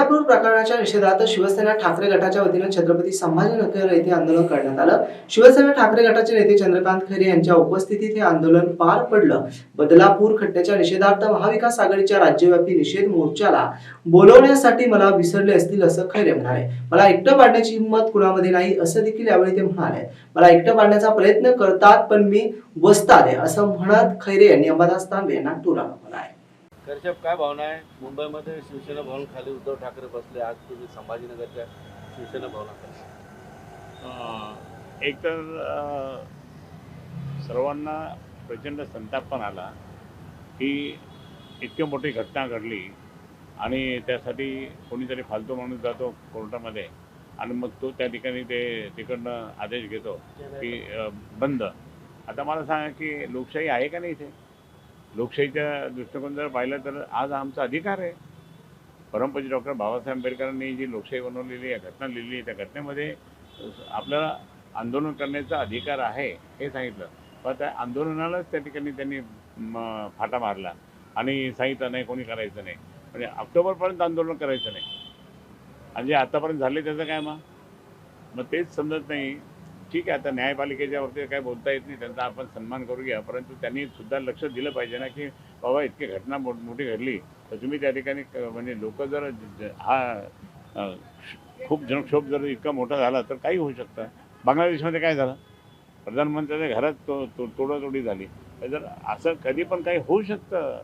बदलापूर प्रकरणाच्या निषेधार्थ शिवसेना ठाकरे गटाच्या वतीनं छत्रपती संभाजीनगर येथे आंदोलन करण्यात आलं. शिवसेना ठाकरे गटाचे नेते चंद्रकांत खैरे यांच्या उपस्थितीत हे आंदोलन पार पडलं. बदलापूर खड्ड्याच्या निषेधार्थ महाविकास आघाडीच्या राज्यव्यापी निषेध मोर्चाला बोलवण्यासाठी मला विसरले असतील असं खैरे म्हणाले. मला एकटं पाडण्याची हिंमत कुणामध्ये नाही असं देखील यावेळी ते म्हणाले. मला एकटं पाडण्याचा प्रयत्न करतात पण मी वस्ताद आहे असं म्हणत खैरे यांनी अंबादास तांबे यांना टोला म्हणाले करशेप काय भावना आहे? मुंबईमध्ये शिवसेना भवन खाली उद्धव ठाकरे बसले आज तुम्ही संभाजीनगरच्या शिवसेना भवनाखाली अं, एक तर सर्वांना प्रचंड संताप पण आला की इतकी मोठी घटना घडली आणि त्यासाठी कोणीतरी फालतू माणूस जातो कोर्टामध्ये आणि मग तो त्या ठिकाणी ते तिकडनं आदेश घेतो की बंद. आता मला सांगा की लोकशाही आहे का नाही इथे? लोकशाहीच्या दृष्टिकोन जर पाहिलं तर आज आमचा अधिकार आहे. परमपूज्य डॉक्टर बाबासाहेब आंबेडकरांनी जी लोकशाही बनवलेली आहे घटना लिहिली आहे त्या घटनेमध्ये आपल्याला आंदोलन करण्याचा अधिकार आहे हे सांगितलं. पण त्या आंदोलनालाच त्या ठिकाणी त्यांनी फाटा मारला आणि सांगितलं नाही कोणी करायचं नाही. म्हणजे ऑक्टोबरपर्यंत आंदोलन करायचं नाही. आणि जे आतापर्यंत झाले त्याचं काय मग? मग तेच समजत नाही. ठीक आहे आता न्यायपालिकेच्या वरती काही बोलता येत नाही त्यांचा आपण सन्मान करूया. परंतु त्यांनी सुद्धा लक्ष दिलं पाहिजे ना की बाबा इतकी घटना मो मोठी घडली तर तुम्ही त्या ठिकाणी क- म्हणजे लोक जर हा खूप जनक्षोभ जर इतका मोठा झाला तर काही होऊ शकतं. बांगलादेशमध्ये काय झालं? प्रधानमंत्र्याच्या घरात तो तो तोडातोडी झाली. जर असं कधी पण काही होऊ शकतं.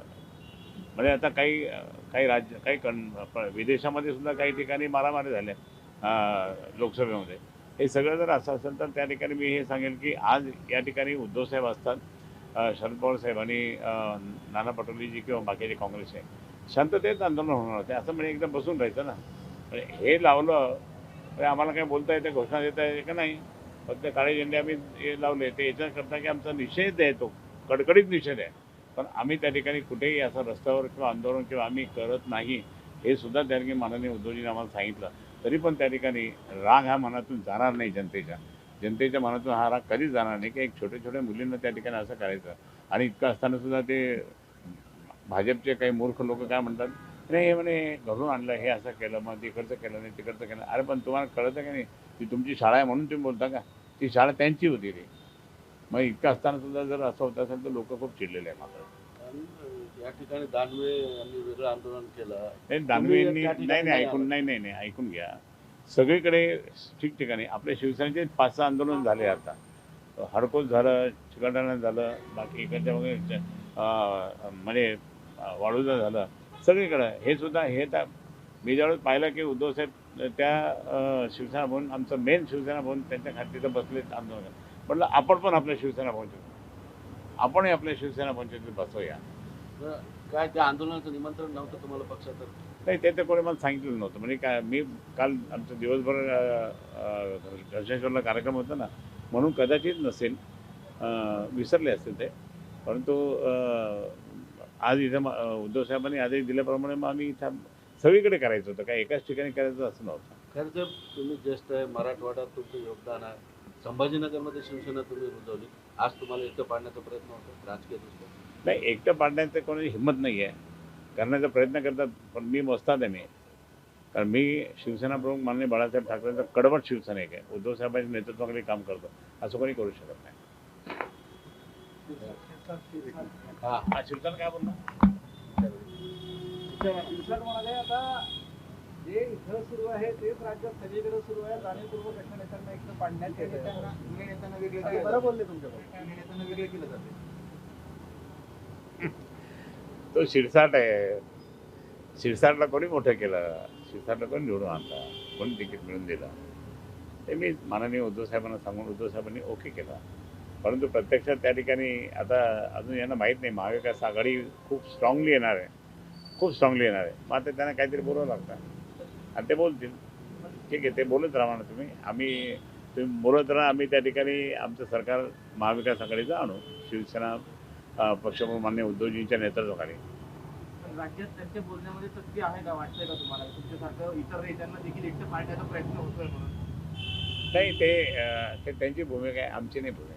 म्हणजे आता काही काही राज्य काही कण विदेशामध्ये सुद्धा काही ठिकाणी मारामारी झाल्या लोकसभेमध्ये. हे सगळं जर असं असेल तर त्या ठिकाणी मी हे सांगेल की आज या ठिकाणी उद्धवसाहेब असतात शरद पवार साहेब आणि नाना पटोलेजी किंवा बाकीचे काँग्रेस आहे. शांततेत आंदोलन होणार होते. असं म्हणजे एकदम बसून राहायचं ना. म्हणजे हे लावलं म्हणजे आम्हाला काय बोलता येते घोषणा देता येते का नाही? फक्त काळे झेंडे आम्ही हे लावले. ते याच्याकरता की आमचा निषेध आहे तो. कडकडीत निषेध आहे. पण आम्ही त्या ठिकाणी कुठेही असं रस्त्यावर किंवा आंदोलन किंवा आम्ही करत नाही हे सुद्धा त्याने माननीय उद्धवजीने आम्हाला सांगितलं. तरी पण त्या ठिकाणी राग हा मनातून जाणार नाही जनतेच्या. जनतेच्या मनातून हा राग कधीच जाणार नाही की एक छोट्या छोट्या मुलींना त्या ठिकाणी असं करायचं. आणि इतकं असताना सुद्धा ते भाजपचे काही मूर्ख लोक काय म्हणतात नाही हे म्हणे घरून आणलं हे असं केलं मग तिकडचं केलं नाही तिकडचं केलं अरे पण तुम्हाला कळतं का नाही ती तुमची शाळा आहे म्हणून तुम्ही बोलता का? ती शाळा त्यांची होती रे. मग इतकं असताना सुद्धा जर असं होत असेल तर लोक खूप चिडलेले आहे मात्र. या ठिकाणी दानवे यांनी वेगळं आंदोलन केलं. नाही ठिकाणी नाही नाही ऐकून नाही नाही नाही ऐकून घ्या. सगळीकडे ठिकठिकाणी आपल्या शिवसेनेचे पाच सहा आंदोलन झाले आता. हडकोच झालं चिकलठाणा झालं बाकी इकडच्या वगैरे म्हणजे वाळूजा झालं. सगळीकडं. हे सुद्धा हे त्या मी ज्यावेळेस पाहिलं की उद्धवसाहेब त्या शिवसेना भवन आमचं मेन शिवसेना भवन त्यांच्या तिथं बसले आंदोलन. म्हटलं आपण पण आपल्या शिवसेना भवनचे आपणही आपल्या शिवसेना तिथे बसवूया. तर काय त्या आंदोलनाचं निमंत्रण नव्हतं तुम्हाला पक्षात नाही ते तर कोणी मला सांगितलं नव्हतं. म्हणजे काय मी काल आमचं दिवसभर घनशेश्वरला कार्यक्रम होता ना म्हणून कदाचित नसेल विसरले असतील ते. परंतु आज इथं म- अं, उद्धव साहेबांनी आदेश दिल्याप्रमाणे मग आम्ही इथं सगळीकडे करायचं होतं. काय एकाच ठिकाणी करायचं असं नव्हतं. खरं तर तुम्ही ज्येष्ठ आहे मराठवाड्यात तुमचं योगदान आहे. संभाजीनगरमध्ये शिवसेना तुम्ही रुजवली. आज तुम्हाला एकटं पाडण्याचा प्रयत्न होतो राजकीय दृष्ट्या? नाही एकटं पाडण्याचं कोणाची हिंमत नाही आहे. करण्याचा प्रयत्न करतात पण मी मोजतात आहे मी. कारण मी शिवसेना प्रमुख माननीय बाळासाहेब ठाकरेंचा कडवट शिवसैनिक आहे. उद्धव साहेबांच्या नेतृत्वाखाली काम करतो. असं कोणी करू शकत नाही. हा. शिवसेना काय बोलणार? जे इथं सुरू आहे तेच राज्यात सगळीकडे सुरू आहे. जाणीवपूर्वक अशा नेत्यांना एकटं पाडण्यात येत आहे. बरं बोलले तुमच्याकडे तो शिरसाट आहे. शिरसाटला कोणी मोठं केलं? शिरसाटला कोणी निवडून आणला? कोणी तिकीट मिळून दिलं? ते मी माननीय उद्धव साहेबांना सांगून उद्धव साहेबांनी ओके केलं. परंतु प्रत्यक्षात त्या ठिकाणी आता अजून यांना माहीत नाही. महाविकास आघाडी खूप स्ट्रॉंगली येणार आहे. खूप स्ट्रॉंगली येणार आहे. मग आता त्यांना काहीतरी बोलावं लागतं. आणि ते बोलतील. ठीक आहे ते बोलत राहा ना तुम्ही. आम्ही तुम्ही बोलत राहा आम्ही त्या ठिकाणी आमचं सरकार महाविकास आघाडीचं आणू शिवसेना पक्षप्रमुख मान्य उद्धवजींच्या नेतृत्वाखाली. राज्यात त्यांच्या बोलण्यामध्ये सत्य आहे का? वाटतंय का तुम्हाला? तुमच्यासारखं इतर नेत्यांना देखील एकटं पाडण्याचा प्रयत्न होतोय म्हणून. नाही ते त्यांची भूमिका आहे आमची नाही भूमिका